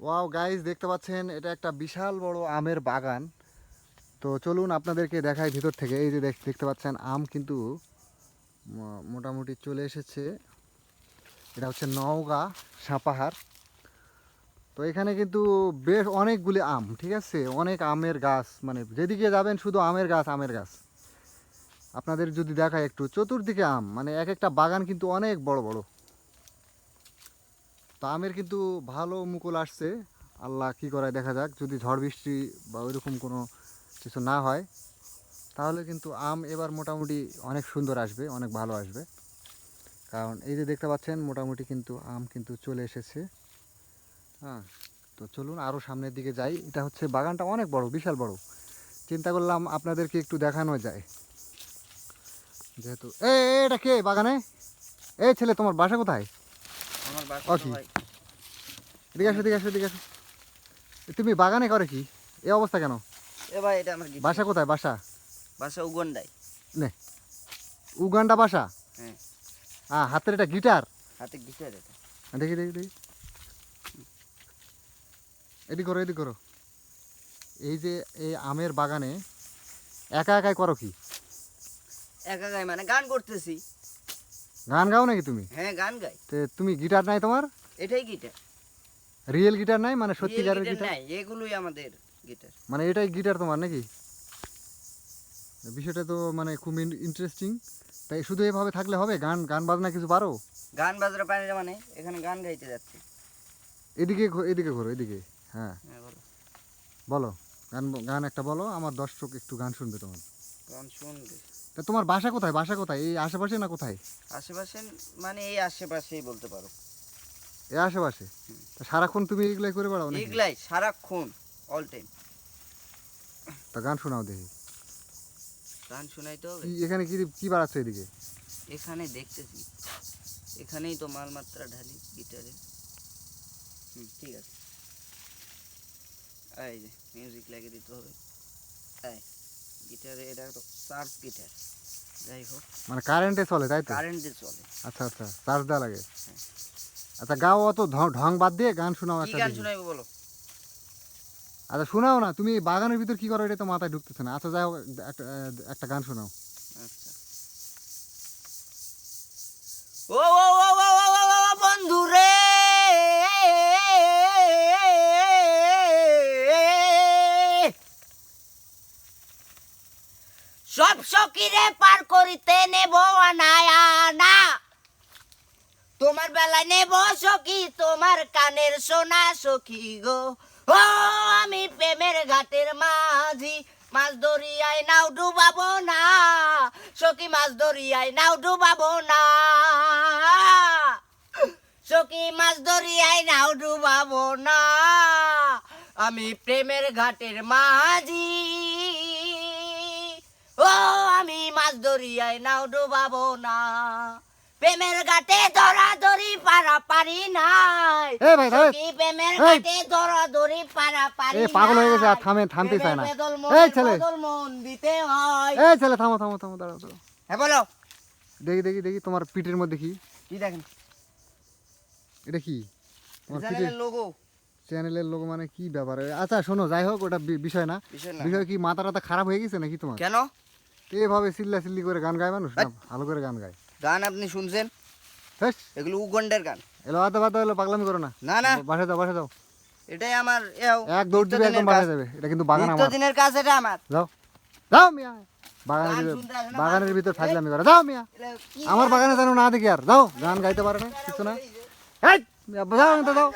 Wow guys দেখতে পাচ্ছেন, এটা একটা বিশাল বড় আমের বাগান। তো চলুন আপনাদেরকে দেখাই ভিতর থেকে। এই যে দেখ- দেখতে পাচ্ছেন, আম কিন্তু মোটামুটি চলে এসেছে। এটা হচ্ছে নওগাঁ সাপাহার। তো এখানে কিন্তু বেশ অনেকগুলি আম, ঠিক আছে? অনেক আমের গাছ মানে যেদিকে যাবেন শুধু আমের গাছ আমের গাছ। আপনাদের যদি দেখায় একটু, চতুর্দিকে আম মানে এক একটা বাগান কিন্তু অনেক বড় বড়। তো আমের কিন্তু ভালো মুকুল আসছে। আল্লাহ কি করায় দেখা যাক, যদি ঝড়, বৃষ্টি বা ওইরকম কোনো কিছু না হয়, তাহলে কিন্তু আম এবার মোটামুটি অনেক সুন্দর আসবে, অনেক ভালো আসবে। কারণ এই যে দেখতে পাচ্ছেন, মোটামুটি কিন্তু আম কিন্তু চলে এসেছে। হ্যাঁ তো চলুন আরও সামনের দিকে যাই। এটা হচ্ছে বাগানটা অনেক বড়, বিশাল বড়। চিন্তা করলাম আপনাদেরকে একটু দেখানো যায়। যেহেতু এ এটা কে বাগানে? এই ছেলে, তোমার বাসা কোথায়? এদিকে আসো এদিকে আসো এদিকে আসো। তুমি বাগানে করে কি? এই অবস্থা কেন? এ ভাই এটা আমার বাসা কোথায়? বাসা? বাসা উগন্ডাই উগান্ডা বাসা? হ্যাঁ। হ্যাঁ হাতের এটা গিটার? হাতে গিটার এটা। দেখি দেখি দেখি। এদি করো এদি করো। এই যে এই আমের বাগানে একা একাই করো কি? একা একাই মানে গান করতেছি। গান গাও নাকি তুমি? হ্যাঁ গান গাই। তে তুমি গিটার নাই তোমার? এটাই গিটার। রিয়েল গিটার নাই? মানে সত্যিকারের গিটার নাই এগুলোই আমাদের গিটার। মানে এটাই গিটার তোমার নাকি? বিষয়টা তো মানে খুব ইন্টারেস্টিং তাই শুধু এভাবে থাকলে হবে? গান গান বাজনা কিছু পারো? গান বাজারে পানি মানে এখানে গান গাইতে যাচ্ছি। এদিকে এদিকে ঘোরো এদিকে। হ্যাঁ। হ্যাঁ বলো। বলো গান গান একটা বলো আমার দর্শক একটু গান শুনবে তোমার। গান শুনবে। তা তোমার বাসা কোথায়? বাসা কোথায়? এই আশেপাশে না কোথায়? আশেপাশে মানে এই আশেপাশেই বলতে পারো। এই আশেপাশে? তা সারাক্ষণ তুমি এগুলাই করে বেড়াও নাকি? এগুলাই সারাক্ষণ অল টাইম তা গান শোনাও দেখি। গান শোনাইতে হবে কি এখানে কি কি বাড়াচ্ছ এদিকে? এখানে দেখতেছি। এখানেই তো মালমাত্রা ঢালি গিটারে। হুম ঠিক আছে। এই যে মিউজিক লাগিয়ে দিতে হবে। এই। গিটারে এটা তো চার্জ গিটার। যাই হোক। মানে কারেন্টে চলে তাই তো? কারেন্টে চলে। আচ্ছা আচ্ছা চার্জ দেওয়া লাগে। আচ্ছা গাও অত ঢং- বাদ দিয়ে গান শোনাও একটা গান শোনাইবো বলো? আচ্ছা শোনাও না তুমি বাগানের ভিতর কি করো এটা তো মাথায় ঢুকতেছে না। আচ্ছা যাই হোক একটা একটা গান শোনাও। আচ্ছা। ও ও ও ও বন্ধু রে সব সকিরে পার করিতে নেব আনায়া না তোমার বেলায় নেব সখী, তোমার কানের সোনা সখী গো। ও, আমি প্রেমের ঘাটের মাঝি, মাছ দরিয়ায় নাও ডুবাবো না। সখী, মাছ দরিয়ায় নাও ডুবাবো না। সখী, মাছ দরিয়ায় নাও ডুবাবো না। আমি প্রেমের ঘাটের মাঝি। দরিয়ায় নাও ডুবাবো না। প্রেমের ঘাটে ধরা ধরি পারা পারি নাই। এ ভাই ভাই। প্রেমের! ঘাটে ধরা ধরি পারা পারি এ পাগল হয়ে গেছে আর থামে থামতে চায় না। এই ছেলে। বদল মন দিতে হয়। এই ছেলে থামো থামো থামো দাঁড়াও দাঁড়াও। হ্যাঁ বলো। দেখি দেখি দেখি তোমার পিঠের মধ্যে কি? কি দেখেন? এটা কি? তোমার লোগো চ্যানেলের লোক মানে কি ব্যাপার? আচ্ছা শোনো যাই হোক ওটা বিষয় না। বিষয় কি মাথা টাথা খারাপ হয়ে গেছে নাকি তোমার? কেন? এভাবে চিল্লা চিল্লি করে গান গায় মানুষ? ভালো করে গান গায়। গান আপনি শুনছেন? এগুলো উগন্ডের গান। এলো আদা বাদা এলো পাগলামি করো না। না না। বাসা যাও বাসা যাও। এটাই আমার এক দৌড় দিবে একদম বাসা যাবে। এটা কিন্তু বাগান আমার। নিত্যদিনের কাজ এটা আমার। যাও। যাও মিয়া। বাগানের বাগানের গান ভিতর। ফাজলামি করে। যাও মিয়া। আমার বাগানে যেন না দেখি আর। যাও গান গাইতে পারে না কিছু না। এই যাও।